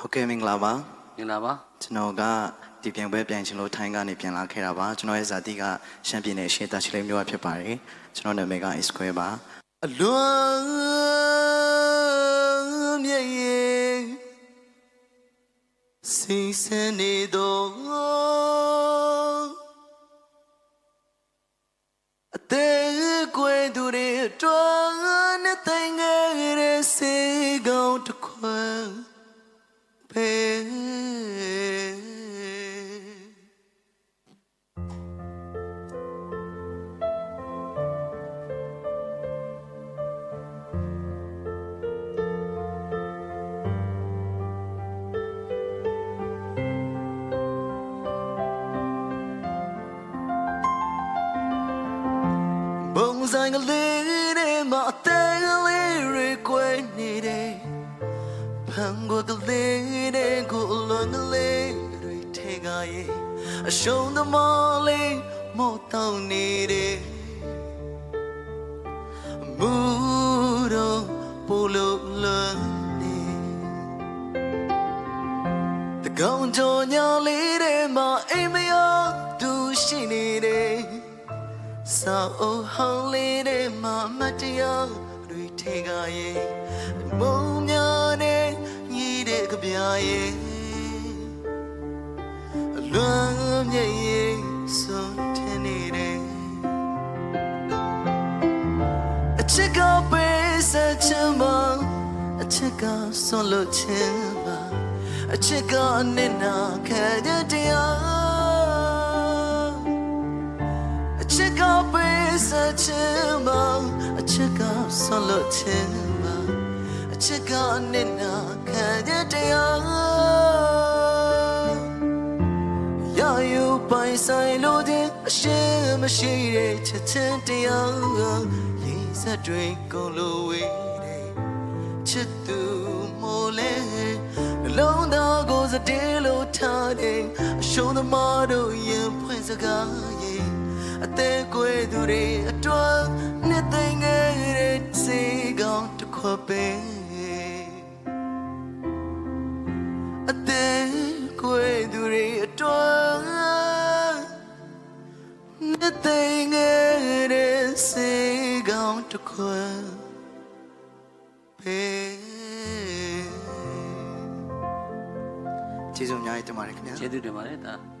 ဟုတ်ကဲ့မင်္ဂလာပါမင်္ဂလာပါကျွန်တော်ကဒီပြိုင်ပွဲပြိုင်ချင်လို့ထိုင်းကနေပြန်လာခဲ့တာပါကျွန်တော်ရဲ့ဇာတိကရှမ်းပြည်နယ်ရှေ့တာချီလိမ်မြို့ကဖြစ်ပါတယ်ကျွန်တော်နာမည်က A Square ပါအလွန်မြည့်ရဲ့စီစံနေတော့အသေးကွယ်သူတွေတွန်းနဲ့တိုင်ငယ်ရဲ့စေကောင်းတ ဆိုင်ကလေးတွေမှာအသေးလေးတွေကိုနေတယ်ဖန်ကိုကလေးတဲ့ကိုအလွန်ကလေးတွေထဲကရဲ့အရှုံးသမားလေးမောတောင်းနေတယ်မူတော့ပိုလို့လွန်နေတကောင်ကြောင်ညာလေးတဲ့မှာအိမ်မ စာအုပ်ဟောင်းလေးတဲ့မှာမတ်တရားတွေထဲကရဲ့မုံများနဲ့ညီတဲ့ကြပြာရဲ့အလွန်မြည့်ရဲ့ဆုံးထင်းနေတယ်အချစ်ကပေးစချင်ပါအချစ်ကဆွလို့ချင်ပါအချစ်ကအနစ်နာခံတဲ့တရား ချင်ပါအချစ်ကဆွလို့ချင်ပါအချစ်ကအနစ်နာခံတဲ့တရားရယူပိုင်ဆိုင်လို့တဲ့အရှင်းမရှိတဲ့ချစ်ချင်းတရားရေးစက်တွေကုန်လို့ဝေးတယ်ချစ်သူမို့လဲနှလုံးသားကိုစတေးလို့ထားတယ်အရှုံးသမားတို့ရင်ဖွင့်စကားရဲ့အသေးကွယ်သူတွေ ပဲအသေးကွယ်သူတွေအတွက်နှစ်သိမ့်ငယ်တဲ့စေကောင်းတစ်ခွက်ပဲကျေးဇူးအများကြီးတင်ပါတယ်ခင်ဗျာကျေးဇူးတင်ပါတယ်ဒါ